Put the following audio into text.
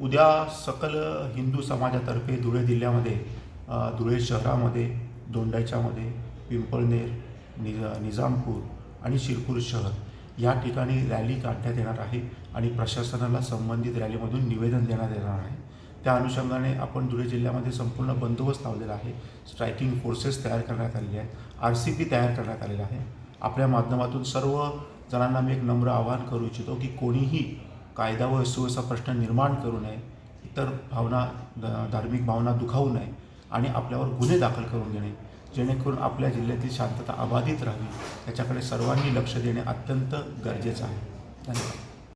उद्या सकल हिंदू समाजातर्फे धुळे जिल्ह्यामध्ये धुळे शहरामध्ये दोंडाच्यामध्ये पिंपळनेर निज निजामपूर आणि शिरपूर शहर या ठिकाणी रॅली काढण्यात येणार आहे आणि प्रशासनाला संबंधित रॅलीमधून निवेदन देण्यात येणार आहे. त्या अनुषंगाने आपण धुळे जिल्ह्यामध्ये संपूर्ण बंदोबस्त लावलेला आहे. स्ट्रायकिंग फोर्सेस तयार करण्यात आलेले आहेत. आर सी पी तयार करण्यात आलेला आहे. आपल्या माध्यमातून सर्व जणांना मी एक नम्र आवाहन करू इच्छितो की कोणीही कायदा व सुव्यवस्था प्रश्न निर्माण करू नये इतर भावना धार्मिक भावना दुखावू नये आणि आपल्यावर गुन्हे दाखल करून घेणे जेणेकरून आपल्या जिल्ह्यातील शांतता अबाधित राहावी याच्याकडे सर्वांनी लक्ष देणे अत्यंत गरजेचं आहे. धन्यवाद.